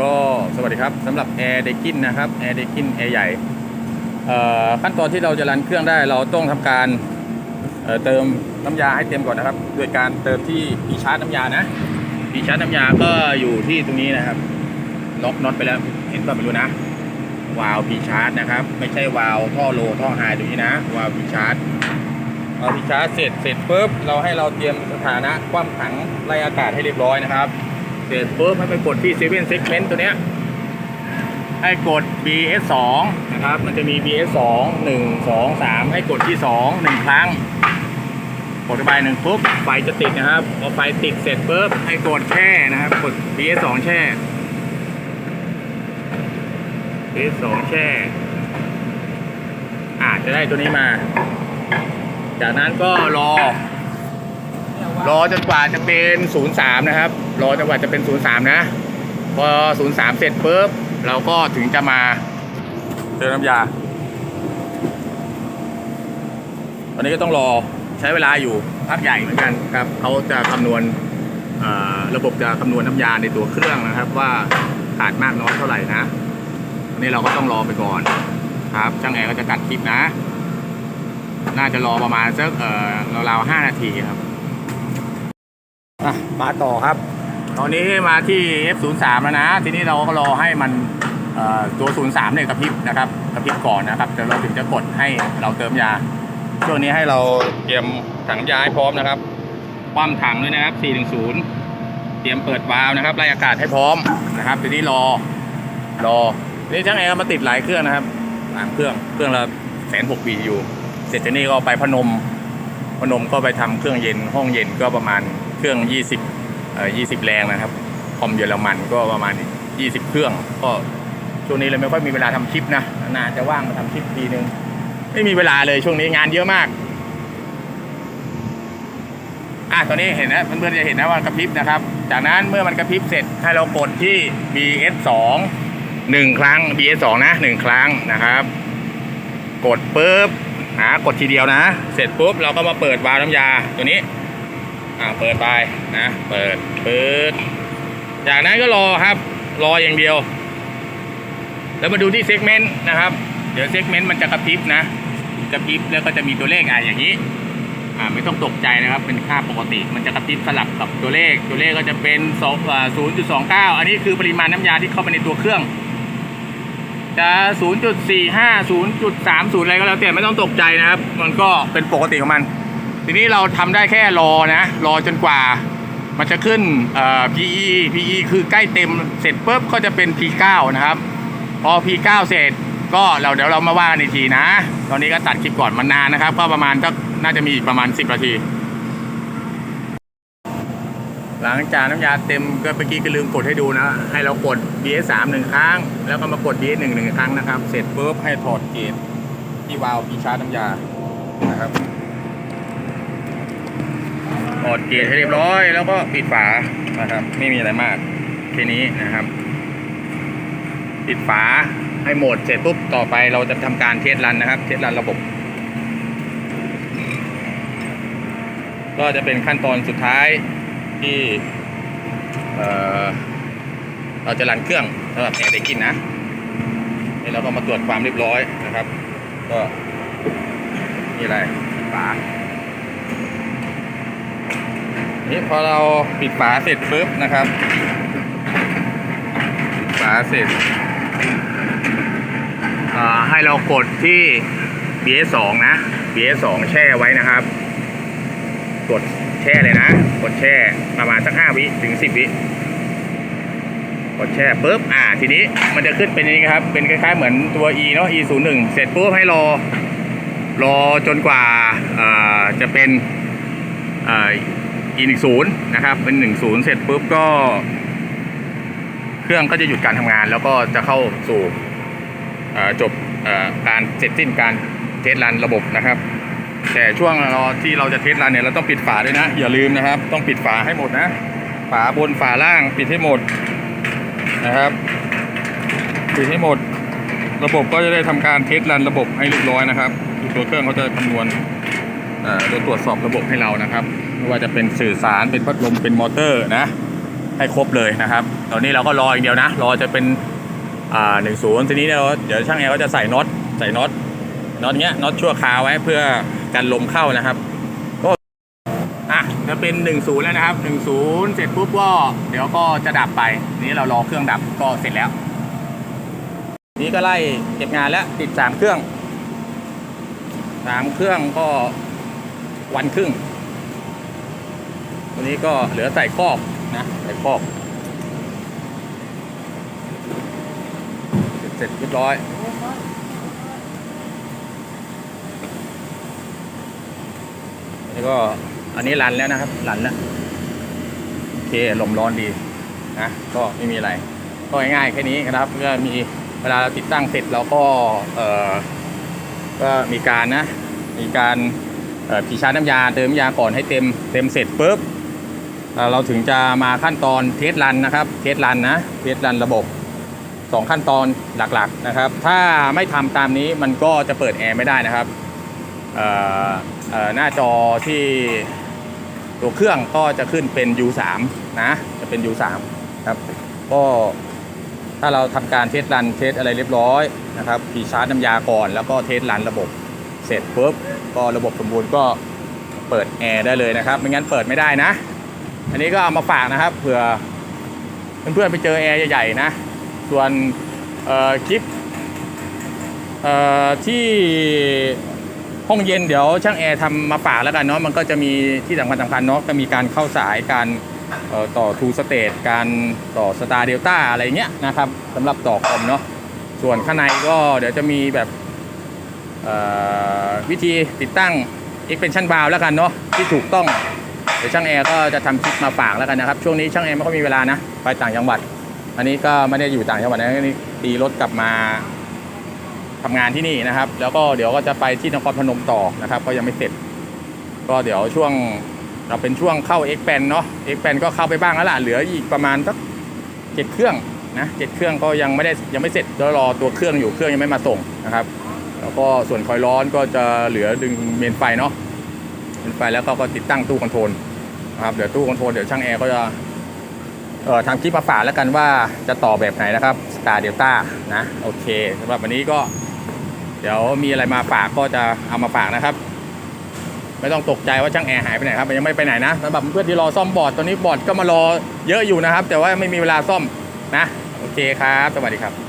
ก็สวัสดีครับสำหรับแอร์เดกินนะครับแอร์เดกินแอร์ใหญ่ขั้นตอนที่เราจะรันเครื่องได้เราต้องทำการเเติมน้ำยาให้เต็มก่อนนะครับ โดยการเติมที่ปีชาร์จน้ำยานะปีชาร์จน้ำยาก็อยู่ที่ตรงนี้นะครับล็อกน็อตไปแล้วเห็นป่ะไม่รู้นะวาล์วปีชาร์จนะครับ ไม่ใช่วาล์วท่อโลท่อไฮตรงนี้นะวาล์วปีชาร์จเอาพิชาร์จเสร็จเสร็จปุ๊บเราให้เราเตรียมสถานะคว่ำถังไล่อากาศให้เรียบร้อยนะครับ เสร็จปุ๊บให้ไปกดที่เซเว่นเซกเมนต์ตัวเนี้ยให้กด BS 2นะครับ มันจะมี BS 2 1 2 3 ให้กดที่ 2 1 ครั้ง กดไปหนึ่งปุ๊บไฟจะติดนะครับพอไฟติดเสร็จปุ๊บให้กดแช่นะครับ กด BS 2 แช่ BS 2 แช่อาจจะได้ตัวนี้มา จากนั้นก็รอ รอจนกว่าจะเป็น 03 นะครับ รอจนกว่าจะเป็น 03 นะ พอ 03 เสร็จปุ๊บเราก็ถึงจะมาเติมน้ำยา ตอนนี้ก็ต้องรอใช้เวลาอยู่พักใหญ่เหมือนกันครับเขาจะคำนวณระบบจะคำนวณน้ำยาในตัวเครื่องนะครับ ว่าขาดมากน้อยเท่าไหร่นะอันนี่เราก็ต้องรอไปก่อนครับช่างแอร์ก็จะตัดคลิปนะ น่าจะรอประมาณสักเอ่อราวๆห้านาทีครับ อะมาต่อครับ ตอนนี้มาที่ F03 แล้วนะ ทีนี้เราก็รอให้มันเอ่อตัว 03 เนี่ยกระพริบนะครับกระพริบก่อนนะครับเดี๋ยวเราถึงจะกดให้เราเติมยา ช่วงนี้ให้เราเตรียมถังยาให้พร้อมนะครับคว่ำถังด้วยนะครับ 410 เตรียมเปิดวาล์วนะครับไล่อากาศให้พร้อมนะครับ ทีนี้รอ รอ นี่ช่างแอร์มาติดหลายเครื่องนะครับสามเครื่อง เครื่องละแสนหกปีอยู่ เสร็จจากนี้ก็ไปพนม พนมก็ไปทำเครื่องเย็น ห้องเย็นก็ประมาณ เครื่อง 20เอ่อ20 แรงนะครับคอมเยอรมันก็ประมาณ 20 เครื่อง ก็ช่วงนี้เลยไม่ค่อยมีเวลาทำคลิปนะนานจะว่างมาทำคลิปทีนึงไม่มีเวลาเลยช่วงนี้งานเยอะมากอะตอนนี้เห็นนะเพื่อนๆจะเห็นนะว่ากระพริบนะครับ จากนั้นเมื่อมันกระพริบเสร็จให้เรากดที่ BS 2หนึ่งครั้ง BS 2นะหนึ่งครั้งนะครับ กดปุ๊บหากดทีเดียวนะ เสร็จปุ๊บเราก็มาเปิดวาล์วน้ำยาตัวนี้ อ่าเปิดไปนะเปิดเปิดจากนั้นก็รอครับรออย่างเดียว แล้วมาดูที่เซกเมนต์นะครับ เดี๋ยวเซกเมนต์มันจะกระพริบนะกระพริบแล้วก็จะมีตัวเลขอะอย่างนี้อ่าไม่ต้องตกใจนะครับเป็นค่าปกติ มันจะกระพริบสลับกับตัวเลข ตัวเลขก็จะเป็น2อ่า0.29อันนี้คือปริมาณน้ำยาที่เข้าไปในตัวเครื่องจะ0.45 0.30 อะไรก็แล้วแต่ไม่ต้องตกใจนะครับ มันก็เป็นปกติของมัน ทีนี้เราทำได้แค่รอนะ รอจนกว่า มันจะขึ้นเอ่อ PE PE คือใกล้เต็มเสร็จปุ๊บก็จะเป็น P9 นะครับ พอ P9 เสร็จก็เราเดี๋ยวเรามาว่ากันอีกทีนะ ตอนนี้ก็ตัดคลิปก่อนมันนานนะครับ ก็ประมาณสักน่าจะมีอีกประมาณ 10นาที หลังจากน้ำยาเต็มก็เมื่อกี้ก็ลืมกดให้ดูนะ ให้เรากด BS3 หนึ่งครั้ง แล้วก็มากด BS1 หนึ่งครั้งนะครับ เสร็จปุ๊บให้ถอดเกจที่วาล์วปีชาร์จน้ำยานะครับ ดเกจให้เรียบร้อย แล้วก็ปิดฝานะครับ ไม่มีอะไรมากแค่นี้นะครับ ปิดฝาให้หมดเสร็จปุ๊บต่อไปเราจะทำการเทสรันนะครับ เทสรันระบบ ก็จะเป็นขั้นตอนสุดท้ายที่เเราจะรันเครื่องสำหรับแอร์เดกินนะนี่เราก็มาตรวจความเรียบร้อยนะครับ ก็นี่อะไรฝา นี่พอเราปิดฝาเสร็จปุ๊บนะครับปิดฝาเสร็จให้เรากดที่ BS2 นะ BS2 แช่ไว้นะครับ กดแช่เลยนะ กดแช่ประมาณสัก5วิถึง 10 วิกดแช่ปุ๊บอ่าทีนี้มันจะขึ้นเป็นอย่างนี้ครับ เป็นคล้ายๆเหมือนตัว E เนาะ E01 เสร็จปุ๊บให้รอ รอจนกว่าจะเป็น อ่ออีหนึ่งศูนย์นะครับ เป็นหนึ่งศูนย์เสร็จปุ๊บก็ เครื่องก็จะหยุดการทำงาน แล้วก็จะเข้าสู่จบการเสร็จสิ้นการเทสรันระบบนะครับ แต่ช่วงราที่เราจะเทสรันเนี่ยเราต้องปิดฝาด้วยนะ อย่าลืมนะครับ ต้องปิดฝาให้หมดนะ ฝาบนฝาล่างปิดให้หมดนะครับ ปิดให้หมด ระบบก็จะได้ทำการเทสรันระบบให้เรียบร้อยนะครับตัวเครื่องเขาจะคำนวณ เอ่อตรวจสอบระบบให้เรานะครับไม่ว่าจะเป็นสื่อสารเป็นพัดลมเป็นมอเตอร์นะ ให้ครบเลยนะครับ ตอนนี้เราก็รออย่างเดียวนะ รอจะเป็นอ่าหนึ่งศูนย์ทีนี้เราเดี๋ยวช่างแอร์ก็จะใส่น็อตใส่น็อตน็อตเงี้ยน็อตชั่วคราวไว้เพื่อกันลมเข้านะครับก็อะจะเป็นหนึ่งศูนย์แล้วนะครับหนึ่งศูนย์เสร็จปุ๊บก็เดี๋ยวก็จะดับไปนี้เรารอเครื่องดับก็เสร็จแล้ว นี้ก็ไล่เก็บงานแล้วติดสามเครื่องสามเครื่องก็ วันครึ่ง วันนี้ก็เหลือใส่คอกนะใส่คอกเสร็จเรียบร้อย นี่ก็อันนี้รันแล้วนะครับรันแล้วโอเคลมร้อนดีนะก็ไม่มีอะไร ก็ง่ายๆแค่นี้นะครับก็มีเวลาเราติดตั้งเสร็จเราก็เออก็มีการนะ มีการ เอ่อผีชาร์จน้ำยาเติมยาก่อนให้เต็มเต็มเสร็จปุ๊บเเราถึงจะมาขั้นตอนเทสรันนะครับเทสรันนะเทสรันระบบสองขั้นตอนหลักๆนะครับ ถ้าไม่ทำตามนี้มันก็จะเปิดแอร์ไม่ได้นะครับหน้าจอที่ตัวเครื่องก็จะขึ้นเป็น U3 นะจะเป็น U3 ครับก็ถ้าเราทำการเทสรันเทสอะไรเรียบร้อยนะครับพีชาร์จน้ำยาก่อนแล้วก็เทสรันระบบ เสร็จปุ๊บก็ระบบสมบูรณ์ก็เปิดแอร์ได้เลยนะครับไม่งั้นเปิดไม่ได้นะ อันนี้ก็เอามาฝากนะครับเผื่อเพื่อนๆไปเจอแอร์ใหญ่ๆนะ ส่วนคลิปที่ห้องเย็นเดี๋ยวช่างแอร์ทำมาฝากแล้วกันเนาะมันก็จะมีที่สำคัญสำคัญเนาะก็มีการเข้าสายการต่อทูสเตทการต่อสตาร์เดลต้าอะไรเงี้ยนะครับสำหรับต่อคอมเนาะส่วนข้างในก็เดี๋ยวจะมีแบบ วิธีติดตั้ง extension valve แล้วกันเนาะที่ถูกต้อง เดี๋ยวช่างแอร์ก็จะทำคลิปมาฝากแล้วกันนะครับ ช่วงนี้ช่างแอร์ไม่ค่อยมีเวลานะ ไปต่างจังหวัด อันนี้ก็ไม่ได้อยู่ต่างจังหวัดนะนนี้ตีรถกลับมาทำงานที่นี่นะครับ แล้วก็เดี๋ยวก็จะไปที่นครพนมต่อนะครับ ก็ยังไม่เสร็จ ก็เดี๋ยวช่วงเราเป็นช่วงเข้า X p a n เนาะ X p a n ก็เข้าไปบ้างแล้วล่ะเหลืออีกประมาณสักเจ็ดเครื่องนะเจ็ดเครื่องก็ยังไม่ได้ยังไม่เสร็จเดี๋ยวรอตัวเครื่องอยู่เครื่องยังไม่มาส่งนะครับ แล้วก็ส่วนคอยร้อนก็จะเหลือดึงเมนไฟเนาะเมนไฟแล้วก็ก็ติดตั้งตู้คอนโทรลนะครับเดี๋ยวตู้คอนโทรลเดี๋ยวช่างแอร์ก็จะเอ่อทำคลิปมาฝากแล้วกันว่าจะต่อแบบไหนนะครับ Star Delta นะโอเคสำหรับวันนี้ก็ เดี๋ยวมีอะไรมาฝากก็จะเอามาฝากนะครับ ไม่ต้องตกใจว่าช่างแอร์หายไปไหนครับยังไม่ไปไหนนะสำหรับเพื่อนที่รอซ่อมบอร์ดตอนนี้บอร์ดก็มารอเยอะอยู่นะครับ แต่ว่าไม่มีเวลาซ่อมนะ โอเคครับ สวัสดีครับ